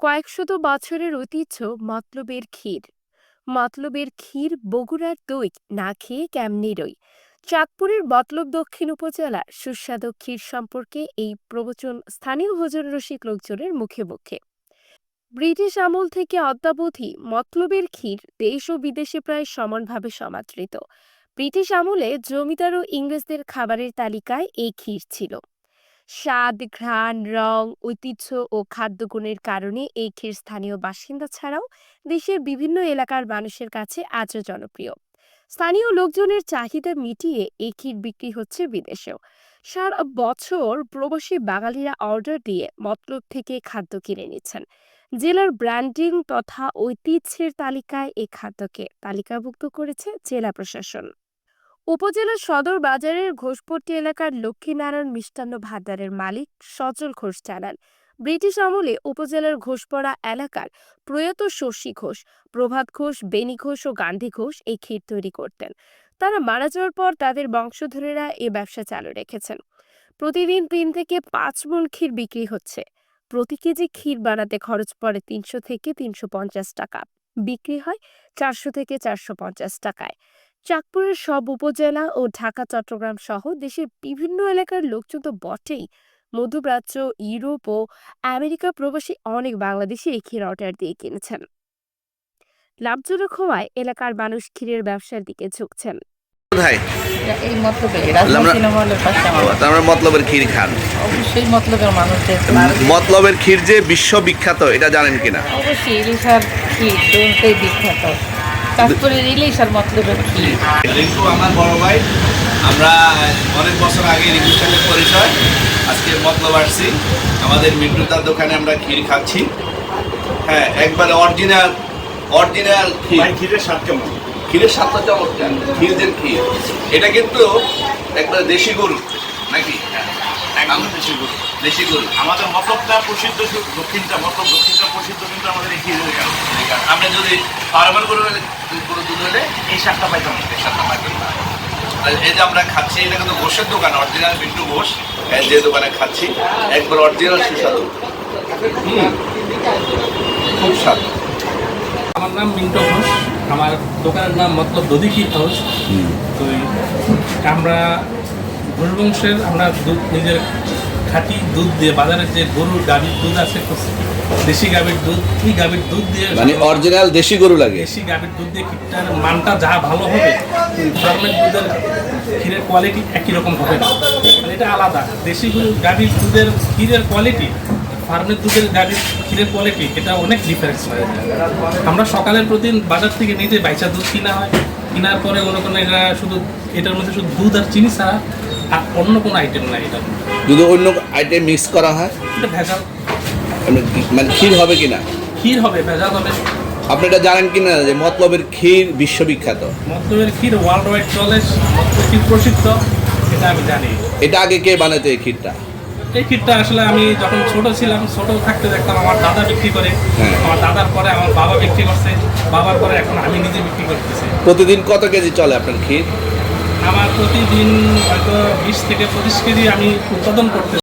কয়েকশত বছরের ঐতিহ্য মতলবের ক্ষীর। মতলবের ক্ষীর বগুড়ার দই না খেয়ে কেমনি রই? চাঁদপুরের মতলব দক্ষিণ উপজেলার সুস্বাদু ক্ষীর সম্পর্কে এই প্রবচন স্থানীয় ভোজন রসিক লোকজনের মুখে মুখে। ব্রিটিশ আমল থেকে অদ্যাবধি মতলবের ক্ষীর দেশ ও বিদেশে প্রায় সমানভাবে সমাদৃত। ব্রিটিশ আমলে জমিদার ও ইংরেজদের খাবারের তালিকায় এই ক্ষীর ছিল। স্বাদ, ঘ্রাণ, রং, ঐতিহ্য ও খাদ্যগুণের কারণে এই ক্ষীর স্থানীয় বাসিন্দা ছাড়াও দেশের বিভিন্ন এলাকার মানুষের কাছে আজও জনপ্রিয়। স্থানীয় লোকজনের চাহিদা মিটিয়ে এই ক্ষীর বিক্রি হচ্ছে বিদেশেও। সারা বছর প্রবাসী বাঙালিরা অর্ডার দিয়ে মতলব থেকে খাদ্য কিনে নিচ্ছেন। জেলার ব্র্যান্ডিং তথা ঐতিহ্যের তালিকায় এই খাদ্যকে তালিকাভুক্ত করেছে জেলা প্রশাসন। উপজেলার সদর বাজারের ঘোষপট্টি এলাকার লক্ষ্মীনারায়ণ মিষ্টান্ন ভান্ডারের মালিক সজল ঘোষ জানান, ব্রিটিশ আমলে উপজেলার ঘোষপাড়া এলাকার প্রয়াত শশী ঘোষ, প্রভাত ঘোষ বেনি ঘোষ ও গান্ধী ঘোষ এই ক্ষীর তৈরি করতেন। তারা মারা যাওয়ার পর তাদের বংশধরেরা এ ব্যবসা চালু রেখেছেন। প্রতিদিন তিন থেকে পাঁচ মন ক্ষীর বিক্রি হচ্ছে। প্রতি কেজি ক্ষীর বানাতে খরচ পড়ে তিনশো থেকে তিনশো পঞ্চাশ টাকা। বিক্রি হয় চারশো থেকে চারশো পঞ্চাশ টাকায়। চাঁদপুরের সব উপজেলা ও ঢাকা চট্টগ্রাম সহ দেশের বিভিন্ন এলাকার লোকজন তো বটেই। মধ্যপ্রাচ্য ইউরোপ ও আমেরিকা প্রবাসী অনেক বাংলাদেশি এই ক্ষীর অর্ডার দিয়ে কিনেছেন। লাভজনক হওয়ায় এলাকার মানুষ ক্ষীরের ব্যবসার দিকে ঝুঁকছেন। কোথায়? এই মতলবের ক্ষীর খান। অবশ্যই মতলবের মতলবের ক্ষীর যে বিশ্ববিখ্যাত এটা জানেন কিনা? অবশ্যই বিখ্যাত। চাঁদপুরের ইলিশার মতলবের ক্ষীর রিঙ্কু আমার বড় ভাই আমরা অনেক বছর আগে রিঙ্কুর সাথে পরিচয় আজকে মতলব আসছি। আমাদের মিন্টুদার দোকানে আমরা ক্ষীর খাচ্ছি। হ্যাঁ একবারে অরিজিনাল অরিজিনাল ক্ষীর। ক্ষীরের স্বাদ কেমন? ক্ষীরের স্বাদটা চমৎকার। ক্ষীরদের ক্ষীর এটা কিন্তু একবার দেশি গরু। দেশি গরু দেশি গরু। আমাদের মতলবটা প্রসিদ্ধ দক্ষিণটা মতলব দক্ষিণটা প্রসিদ্ধ কিন্তু আমাদের এই ক্ষীরের কারণে আমরা যদি ফার্মার গরু গরু দুধ হলে এই স্বাদটা পাইতাম না। এর সাথে পাবেন না। এই যে আমরা খাচ্ছি এটা কিন্তু ঘোষের দোকান অরিজিনাল মিন্টু ঘোষ যে দোকানে খাচ্ছি একবার অরিজিনাল সুস্বাদু। খুব স্বাদ। আমার নাম মিন্টু ঘোষ আমার দোকানের নাম মতলব দদিকি হাউস তো এই আমরা ঘোষ বংশের আমরা দুধ নিজের খাঁটি দুধ দিয়ে বাজারের যে গরুর গাভীর দুধ আছে দেশি গাভীর দুধ এই গাভীর দুধ দিয়ে মানে অরিজিনাল দেশি গরু লাগে। দেশি গাভীর দুধ দিয়ে ক্ষীরটার মানটা যা ভালো হবে ফার্মের দুধের ক্ষীরের কোয়ালিটি একই রকম হবে না। মানে এটা আলাদা। দেশি গরুর গাভীর দুধের ক্ষীরের কোয়ালিটি ফার্মের দুধের গাভীর ক্ষীরের কোয়ালিটি এটা অনেক ডিফারেন্স হয়ে। আমরা সকালের প্রতিদিন বাজার থেকে নিজে বাইচা দুধ কিনা হয়। কেনার পরে মনে করেন এটা শুধু এটার মধ্যে শুধু দুধ আর চিনি ছাড়া আর অন্য কোনো আইটেম নাই এটা। যদি অন্য আইটেম মিক্স করা হয়? এটা ভেজাল। মানে মানে ক্ষীর হবে কিনা? ক্ষীর হবে ভেজাল হবে। আপনি এটা জানেন কিনা যে মতলবের ক্ষীর বিশ্ববিখ্যাত? মতলবের ক্ষীর ওয়ার্ল্ড ওয়াইড চলে মতলব ক্ষীর প্রসিদ্ধ এটা আমি জানি। এটা আগে কে বানাতো এই ক্ষীরটা? এই কিটটা আসলে আমি যখন ছোট ছিলাম ছোট থাকতে দেখতাম আমার দাদা বিক্রি করে। হ্যাঁ। আমার দাদার পরে আমার বাবা বিক্রি করছে বাবার পরে এখন আমি নিজে বিক্রি করতেছি। প্রতিদিন কত কেজি চলে আপনার ক্ষীর? আমার প্রতিদিন হয়তো বিশ থেকে পঁচিশ কেজি আমি উৎপাদন করতে